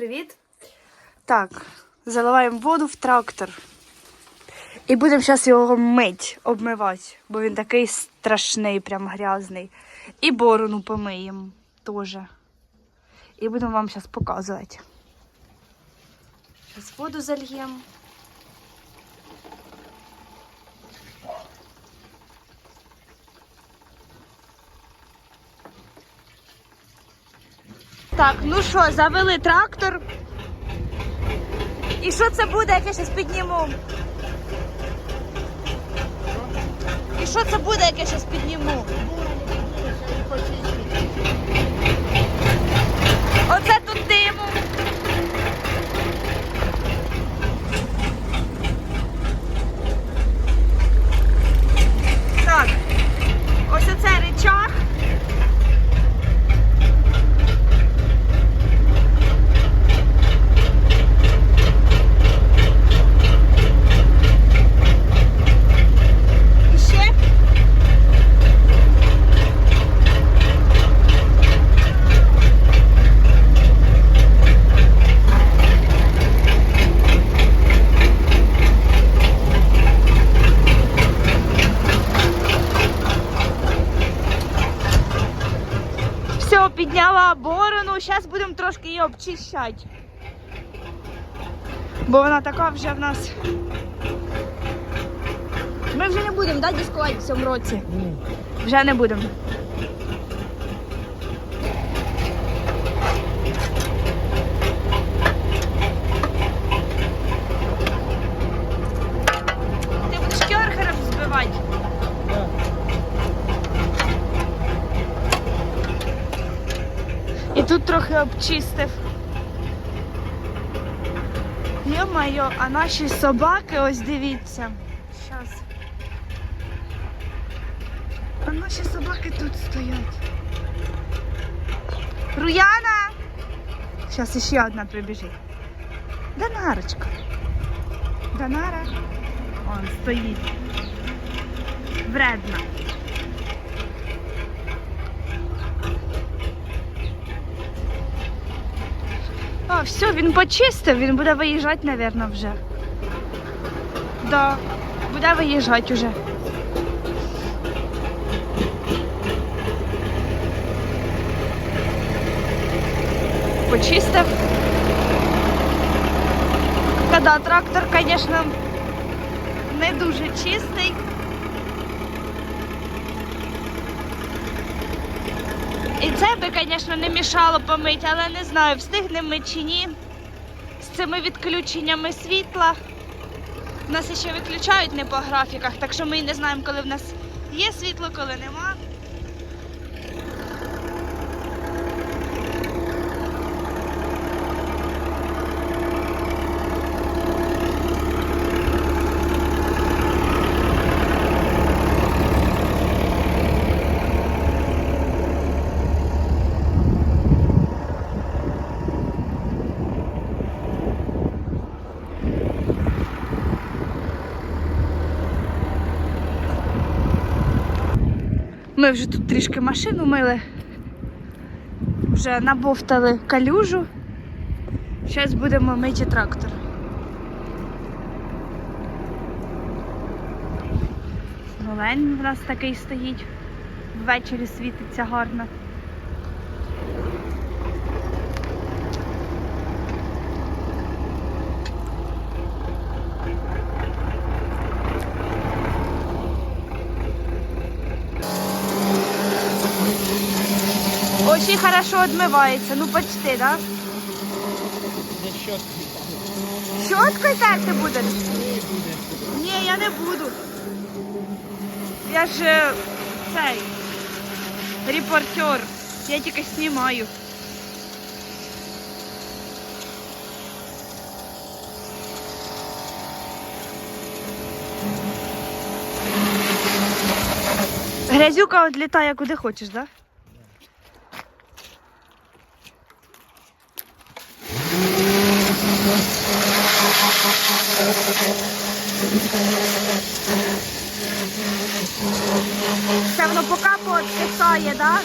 привіт! Так, заливаємо воду в трактор. І будемо зараз його мить, обмивати, бо він такий страшний, прям грязний. І борону помиємо теж. І будемо вам зараз показувати. Зараз воду зальємо. Так, ну що, завели трактор. І що це буде, як я зараз підніму? І що це буде, як я зараз підніму? Оце тут диму. Так, ось оце речах. І ще. Все, підняла борону, зараз будемо трошки її обчищати. Бо вона така вже в нас. Ми вже не будемо, да, дискувати в цьому році? Вже не будемо. Ти будеш керхером збивати. Обчистив. Йо-моє, а наші собаки, ось дивіться. Щас. А наші собаки тут стоять. Руяна! Зараз іще одна прибіжить. Донарочка. Донара. Он стоїть. Вредна. А, все, він почистив, він буде виїжджати, мабуть, вже. Да, буде виїжджати вже. Почистив. Та да, трактор, звісно, не дуже чистий. І це би, звісно, не мішало помити, але не знаю, встигнемо ми чи ні. З цими відключеннями світла. Нас ще виключають не по графіках, так що ми і не знаємо, коли в нас є світло, коли нема. Ми вже тут трішки машину мили, вже набовтали калюжу. Зараз будемо мити трактор. Голень у нас такий стоїть. Ввечері світиться гарно. Очень хорошо отмывается, ну почти, да? Не щотки. Щоткою терти будеш? Буде. Ні, я не буду. Я ж е, цей репортер. Я тільки знімаю. Грязюка відлітає куди хочеш, так? Да? Це воно покапало відкисає, да?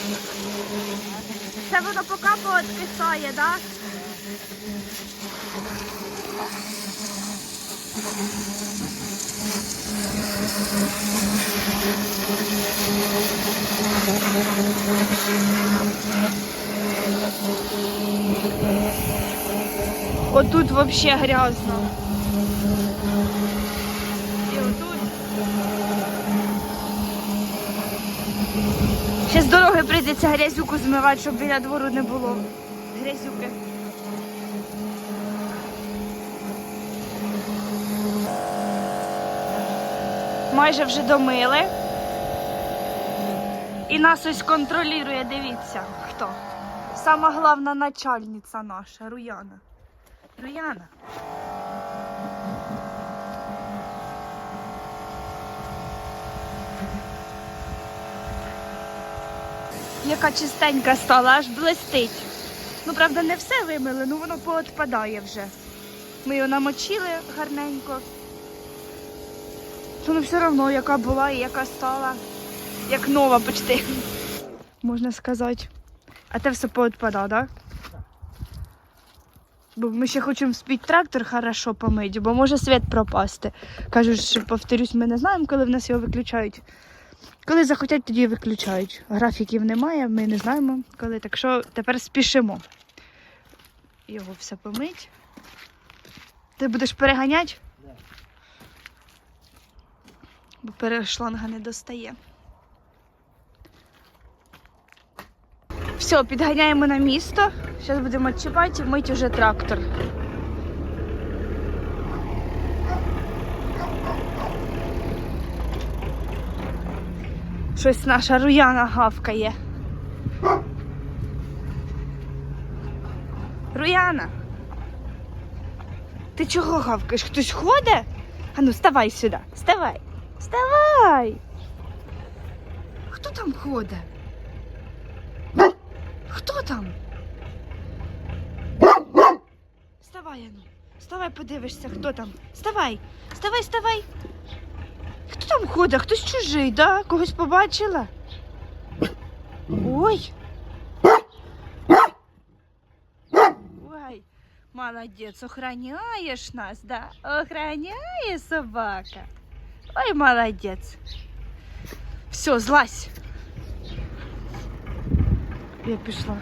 Це воно покапало відкисає, да? Отут вообще грязно. Ще з дороги прийдеться грязюку змивати, щоб біля двору не було. Грязюки. Майже вже домили. І нас ось контролює, дивіться, хто. Сама головна начальниця наша, Руяна. Руяна. Яка чистенька стала, аж блистить. Ну, правда, не все вимили, ну воно поотпадає вже. Ми його намочили гарненько. Ну, все одно, яка була і яка стала, як нова почти. Можна сказати. А те все поотпадало, так? Бо ми ще хочемо спіть трактор хорошо помити, бо може світ пропасти. Кажуть, що повторюсь, ми не знаємо, коли в нас його виключають. Коли захотять, тоді виключають. Графіків немає, ми не знаємо коли. Так що тепер спішимо. Його все помить. Ти будеш переганяти? Да. Бо перешланга не достає. Все, підганяємо на місто. Зараз будемо чіпати і мить уже трактор. Щось наша руяна гавкає. Руяна. Ти чого гавкаєш? Хтось ходить? А ну, вставай сюди. Вставай. Вставай. Хто там ходить? Хто там? Вставай, ану. Вставай, подивишся, хто там. Вставай. Вставай, вставай. Хто там ходить? Хтось чужий, да? Когось побачила? Ой. Ой, молодець, охраняєш нас, да? Охраняє собака. Ой, молодець. Все, злазь. Я пішла.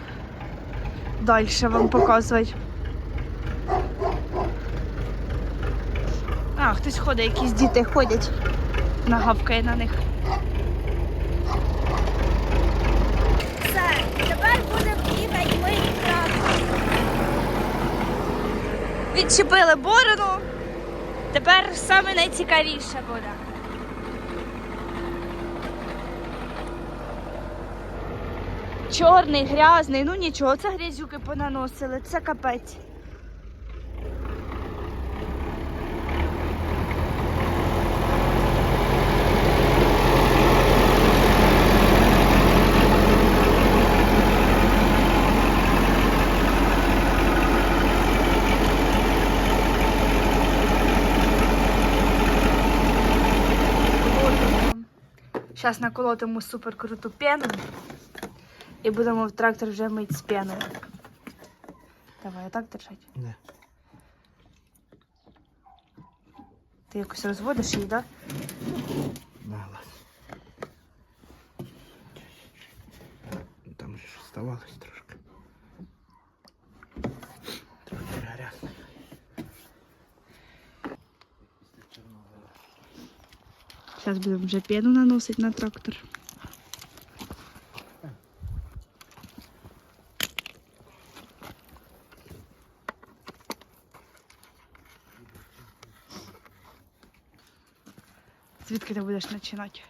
Далі вам показувати. А, хтось ходить, якісь діти ходять. Нагавкає на них. Все, тепер будемо ми Відчепили борону. Тепер саме найцікавіше буде. Чорний, грязний, ну нічого, це грязюки понаносили, це капець. Зараз наколотимо супер круту пену і будемо в трактор вже мити з пеною. Давай, отак держать. Не. Ти якось розводиш її, так? Да, ладно. Там же ж оставалось. Трохи грязно. Зараз будемо вже пену наносити на трактор. Звідки ти будеш починати?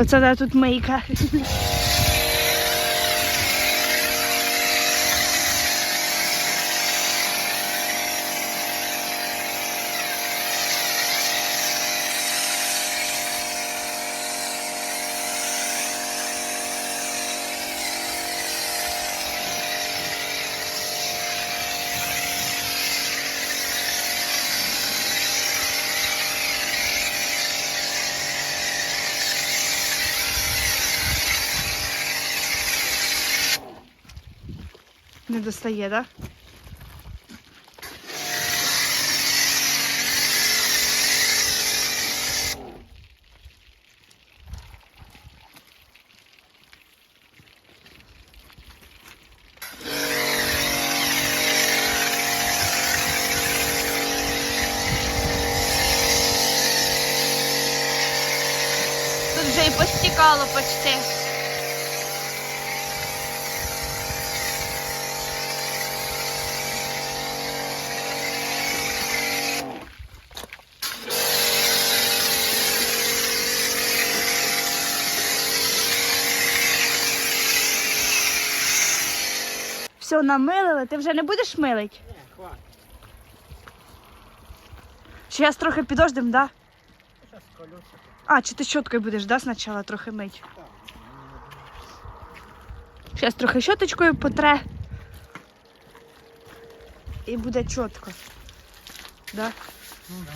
Оце де тут мийка. Не достає, так? Да? Вже і постікало почти. Все, намилили, ти вже не будеш милити? Ні, хватить. Зараз трохи підождем, да? Зараз колеса. А, чи ти щоткою будеш, да, спочатку трохи мить? Зараз трохи щоточкою потре. І буде чітко. Да? Ну да.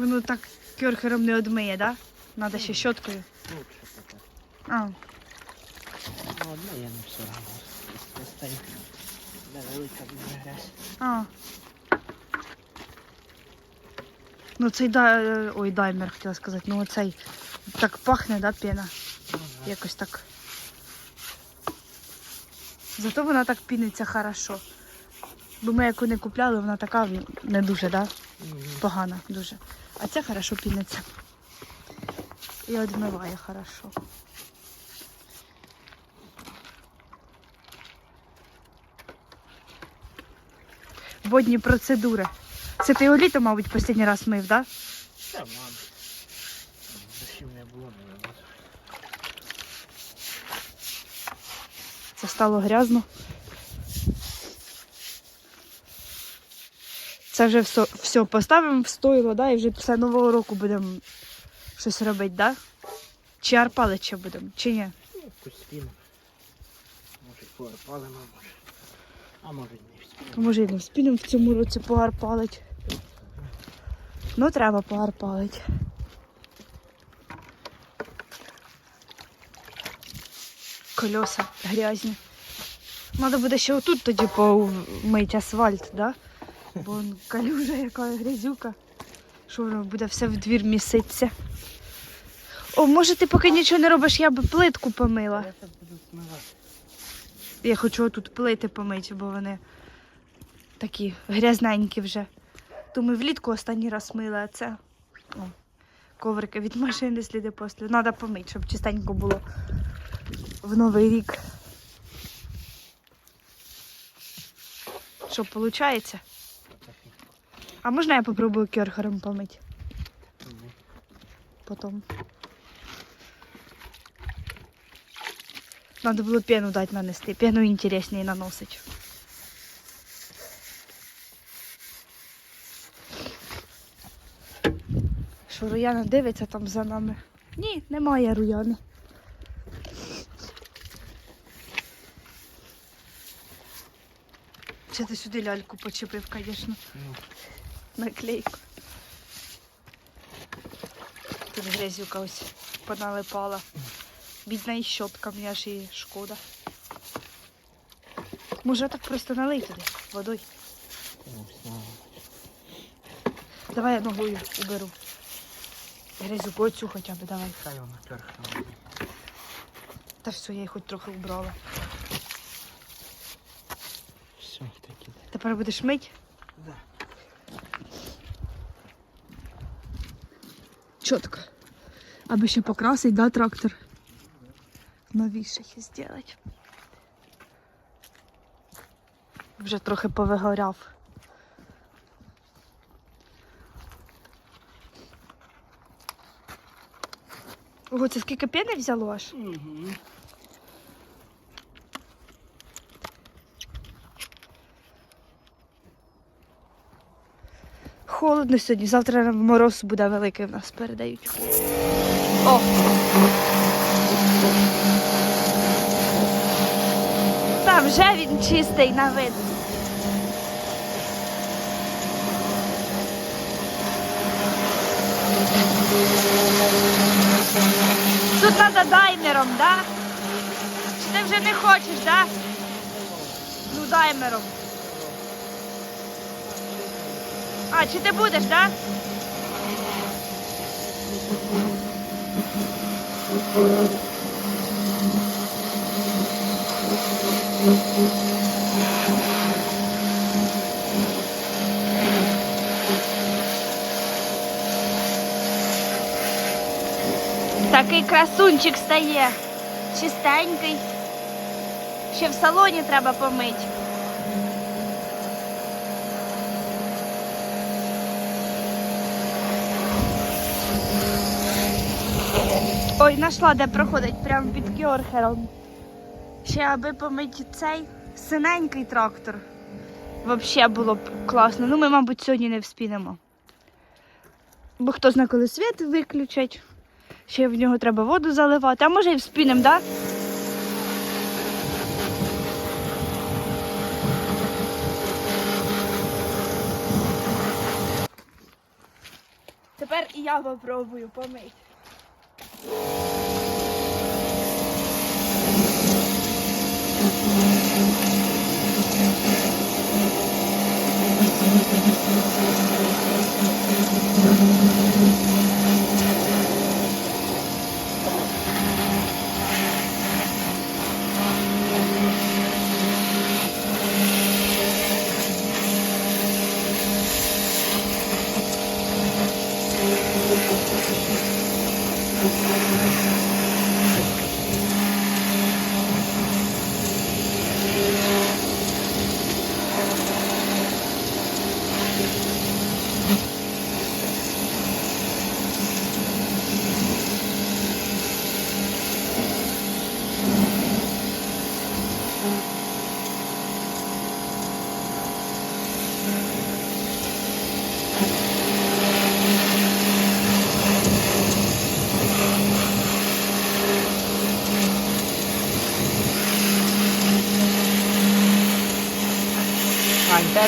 Воно так кьорхером не одмиє, да? Надо ще щоткою. Лучше таке. А, Ну, одне я не все одно. Достаю. Де велика буде грязь. а. Ну цей да... ой, даймер хотіла сказати. Ну оцей так пахне, да, пена? Ну. Якось так. Зато вона так піниться хорошо. Бо ми яку не купляли, вона така не дуже, да? Погана дуже. А ця хорошо піниться. І одмиває хорошо. Водні процедури. Це ти його літо, мабуть, останній раз мив, так? Да? Та, мабуть. Дощів не було, не було. Це стало грязно. Це вже все, все поставимо в стойло, да, і вже після Нового року будемо щось робити, да? Чи арпалити ще будемо, чи ні? Ну, якусь спину. Може, поорпалимо, може. А може, не вспінемо. Може, і не вспінемо в цьому році погарпалити. Ну, треба погарпалити. Колеса грязні. Треба буде ще отут тоді помити асфальт, да? Бо он калюжа яка грязюка. Що воно буде все в двір міситься. О, може ти поки нічого не робиш, я би плитку помила. Я так буду смивати. Я хочу тут плити помити, бо вони такі грязненькі вже. То ми влітку останній раз мили, а це о, коврики від машини сліди після. Треба помити, щоб чистенько було в новий рік. Що, виходить? А можна я попробую керхером помити Мгм. потім? Надо було пену дати нанести. Пену інтересніше наносить. Що Руяна дивиться там за нами? Ні, немає Руяни. Це ти сюди ляльку почепив, звісно, наклейку. Тут грязюка ось поналипала. Бідна і щотка, мені аж і шкода. Може так просто налий туди водою. Давай я ногою уберу. Грязюку оцю хоча б давай. Хай вона перша. Та все, я її хоч трохи убрала. Все, таки. Тепер будеш мить? Чітко. Аби ще покрасить, да, трактор? Новіших зробити. Вже трохи повигоряв. Ого, це скільки пени взяло аж? Угу. холодно сьогодні. Завтра мороз буде великий в нас передають. О! Та вже він чистий на вид. Тут треба даймером, так? Да? Чи ти вже не хочеш, так? Да? Ну даймером. А, чи ти будеш, да? Такий красунчик стає. Чистенький. Ще в салоні треба помити. Ой, знайшла, де проходить, прямо під Кьорхером. Ще аби помити цей синенький трактор. Взагалі було б класно. Ну, ми, мабуть, сьогодні не вспінемо. Бо хто знає, коли світ виключать. Ще в нього треба воду заливати. А може і вспінемо, так? Да? Тепер і я попробую помити. Oh.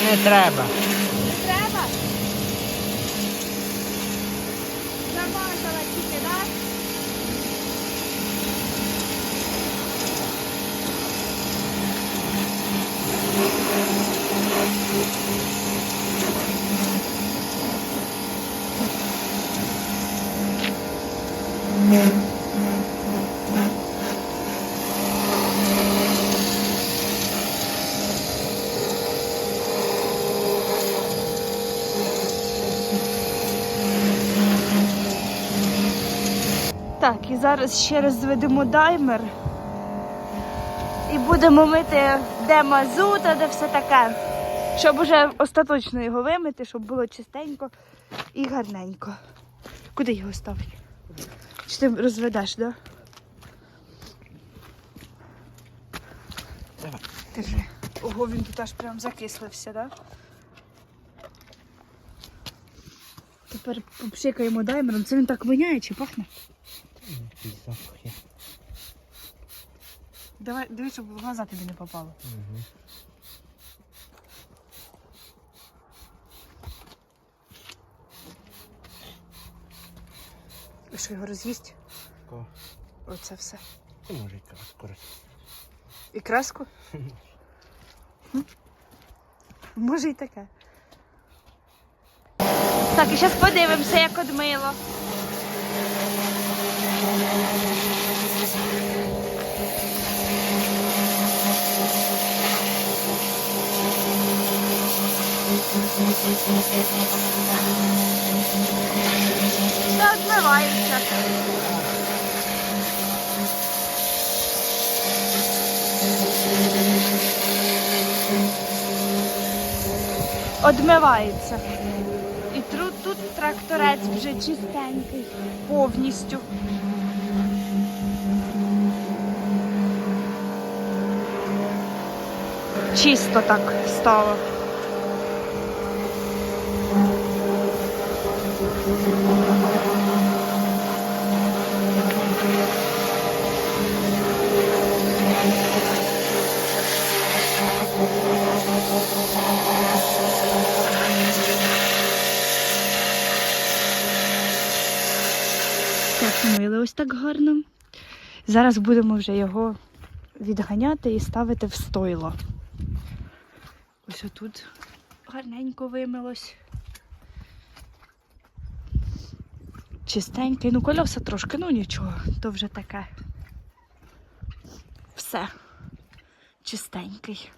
Не. Треба? Так, і зараз ще раз зведемо даймер. І будемо мити, де мазута, де все таке. Щоб уже остаточно його вимити, щоб було чистенько і гарненько. Куди його ставити? Чи ти розведеш, так? Да? Давай. Держи. Ого, він тут аж прям закислився, так? Да? Тепер попшикаємо даймером. Це він так воняє чи пахне? Давай, дивись, щоб в глаза тобі не попало. Угу. І що його роз'їсть? Ко. Оце все. Ти може якраз скоро. І краску? М? Може і таке. Так, і зараз подивимося, як одмило. Та одмивається. Одмивається. І тут, тут тракторець вже чистенький, повністю. Чисто так стало. Так, мили ось так гарно. Зараз будемо вже його відганяти і ставити в стойло. Ось отут гарненько вимилось. Чистенький, ну кольоса трошки, ну нічого, то вже таке. Все. Чистенький.